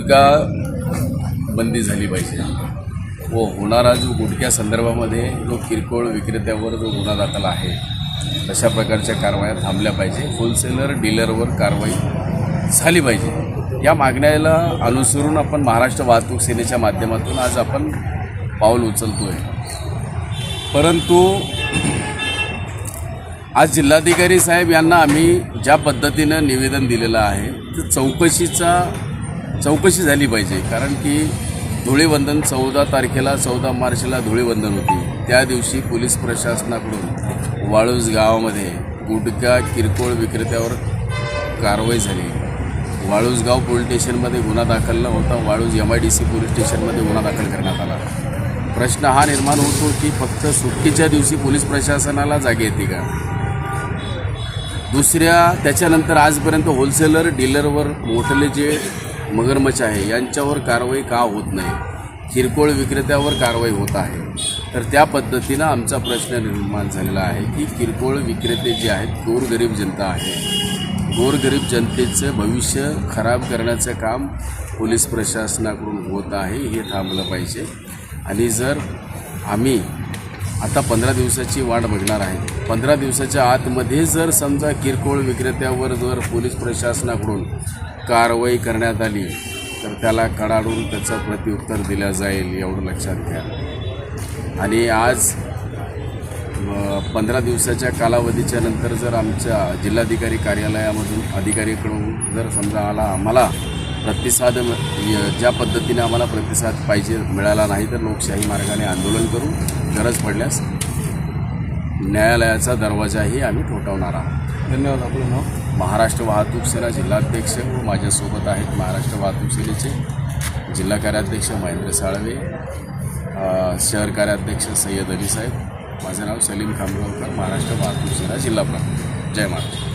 गुटखा बंदी झाली पाहिजे. व होणारा जो गुटख्या संदर्भामध्ये जो किरकोळ विक्रेत्यावर जो गुन्हा दाखल आहे तशा प्रकारच्या कारवाया थांबल्या पाहिजे. होलसेलर डीलरवर कारवाई झाली पाहिजे. या मागण्याला अनुसरून आपण महाराष्ट्र वाहतूक सेनेच्या माध्यमातून आज आपण पाऊल उचलतो आहे परंतु आज जिल्हाधिकारी साहेब यांना आम्ही ज्या पद्धतीनं निवेदन दिलेलं आहे तर चौकशीचा चौकशी झाली पाहिजे. कारण की धुळीवंदन चौदा तारखेला चौदा मार्चला धुळीवंदन होती. त्या दिवशी पोलीस प्रशासनाकडून वाळूज गावामध्ये गुटखा किरकोळ विक्रेत्यावर कारवाई झाली. वाळूजगाव पोलीस स्टेशनमध्ये गुन्हा दाखल न होता Waluj M I D C police स्टेशनमध्ये गुन्हा दाखल करण्यात आला. प्रश्न हा निर्माण होतो की फक्त सुट्टीच्या दिवशी पोलीस प्रशासनाला जागे येते का? दुसऱ्या त्याच्यानंतर आजपर्यंत होलसेलर डीलरवर मोठले जे मगरमच्छ आहे यांच्यावर कारवाई का होत नाही? किरकोळ विक्रेत्यावर कारवाई होत आहे. तर त्या पद्धतीनं आमचा प्रश्न निर्माण झालेला आहे की किरकोळ विक्रेते जे आहेत गोरगरीब जनता आहे. गोरगरीब जनतेचं भविष्य खराब करण्याचं काम पोलीस प्रशासनाकडून होत आहे हे थांबलं पाहिजे. आणि जर आम्ही आता पंधरा दिवसाची वाट बघणार आहे पंधरा दिवसाच्या आतमध्ये जर समजा किरकोळ विक्रेत्यावर जर पोलीस प्रशासनाकडून कारवाई करण्यात आली तर त्याला कडाडून त्याचं प्रत्युत्तर दिलं जाईल एवढं लक्षात घ्या. आणि आज पंधरा दिवसाच्या कालावधीच्या नंतर जर आमच्या जिल्हाधिकारी कार्यालयामधून अधिकारीकडून जर समजा आला आम्हाला प्रतिसाद य- ज्या पद्धतीने आम्हाला प्रतिसाद पाहिजे मिळाला नाही तर लोकशाही मार्गाने आंदोलन करू गरज पडल्यास न्यायालयाचा दरवाजाही आम्ही ठोठावणार आहोत. धन्यवाद आपलं नाव. महाराष्ट्र वाहतूक सेना जिल्हाध्यक्ष व माझ्यासोबत आहेत महाराष्ट्र वाहतूक सेनेचे जिल्हा कार्याध्यक्ष महेंद्र साळवे शहर कार्याध्यक्ष सय्यद अली साहेब माझं नाव सलीम खामगावकर महाराष्ट्र वाहतूक सेना जिल्हा प्रमुख. जय महाराष्ट्र.